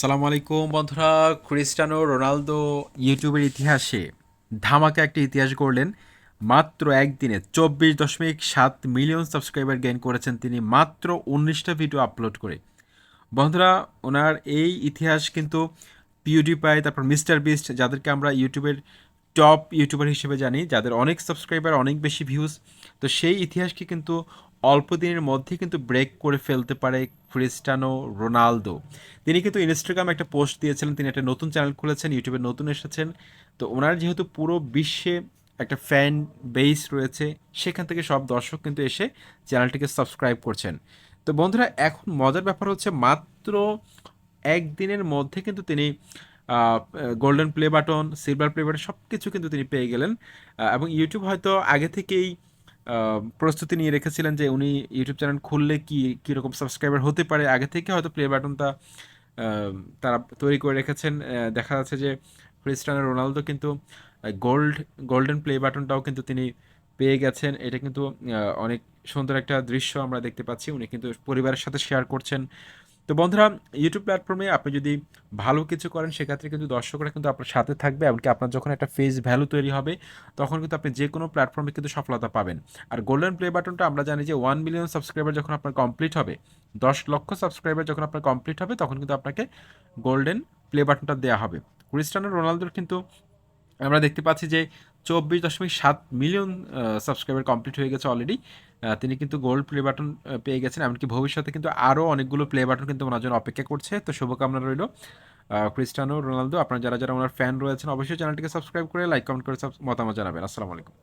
সালামু আলাইকুম বন্ধুরা, ক্রিস্টানো রোনালদো ইউটিউবের ইতিহাসে ধামাকা একটি ইতিহাস গড়লেন। মাত্র একদিনে চব্বিশ দশমিক সাত মিলিয়ন সাবস্ক্রাইবার গেইন করেছেন তিনি, মাত্র উনিশটা ভিডিও আপলোড করে। বন্ধুরা, ওনার এই ইতিহাস কিন্তু পিউডিপাই তারপর মিস্টার বিস্ট, যাদেরকে আমরা ইউটিউবের টপ ইউটিউবার হিসেবে জানি, যাদের অনেক সাবস্ক্রাইবার অনেক বেশি ভিউজ তো সেই ইতিহাসকে কিন্তু অল্প দিনের মধ্যে কিন্তু ব্রেক করে ফেলতে পারে ক্রিস্টানো রোনালদো। তিনি কিন্তু ইনস্টাগ্রামে একটা পোস্ট দিয়েছিলেন, তিনি একটা নতুন চ্যানেল খুলেছেন ইউটিউবে নতুন এসেছেন। তো ওনার যেহেতু পুরো বিশ্বে একটা ফ্যান বেস রয়েছে, সেখান থেকে সব দর্শক কিন্তু এসে চ্যানেলটিকে সাবস্ক্রাইব করছেন। তো বন্ধুরা, এখন মজার ব্যাপার হচ্ছে, মাত্র একদিনের মধ্যে কিন্তু তিনি golden play button silver play button সব কিছু কিন্তু তিনি পেয়ে গেলেন। এবং ইউটিউব হয়তো আগে থেকেই প্রস্তুতি নিয়ে রেখেছিলেন যে উনি ইউটিউব চ্যানেল খুললে কি, কীরকম সাবস্ক্রাইবার হতে পারে। আগে থেকে হয়তো প্লে বাটনটা তারা তৈরি করে রেখেছেন। দেখা যাচ্ছে যে ক্রিস্টিয়ানো রোনালদো কিন্তু গোল্ড গোল্ডেন প্লে বাটনটাও কিন্তু তিনি পেয়ে গেছেন। এটা কিন্তু অনেক সুন্দর একটা দৃশ্য আমরা দেখতে পাচ্ছি। উনি কিন্তু পরিবারের সাথে শেয়ার করছেন। তো বন্ধুরা ইউটিউব প্ল্যাটফর্মে আপনি যদি ভালো কিছু করেন, সেক্ষেত্রে কিন্তু দর্শকরা কিন্তু আপনার সাথে থাকবে এমনকি আপনার যখন একটা ফেস ভ্যালু তৈরি হবে, তখন কিন্তু আপনি যে কোনো প্ল্যাটফর্মে কিন্তু সফলতা পাবেন। আর গোল্ডেন প্লে বাটনটা আমরা জানি যে ওয়ান মিলিয়ন সাবস্ক্রাইবার যখন আপনার কমপ্লিট হবে, দশ লক্ষ সাবস্ক্রাইবার যখন আপনার কমপ্লিট হবে, তখন কিন্তু আপনাকে গোল্ডেন প্লে বাটনটা দেওয়া হবে। ক্রিস্টানো রোনালদোর কিন্তু আমরা দেখতে পাচ্ছি যে চব্বিশ দশমিক সাত মিলিয়ন সাবস্ক্রাইবার কমপ্লিট হয়ে গেছে অলরেডি তিনি কিন্তু গোল্ড প্লে বাটন পেয়ে গেছেন। এমনকি ভবিষ্যতে কিন্তু আরও অনেকগুলো প্লে বাটন কিন্তু ওনার জন্য অপেক্ষা করছে। তো শুভকামনা রইল ক্রিস্টানো রোনালদো। আপনারা যারা যারা ওনার ফ্যান রয়েছেন, অবশ্যই চ্যানেলটিকে সাবস্ক্রাইব করে লাইক কমেন্ট করে মতামত জানাবেন। আসসালামু আলাইকুম।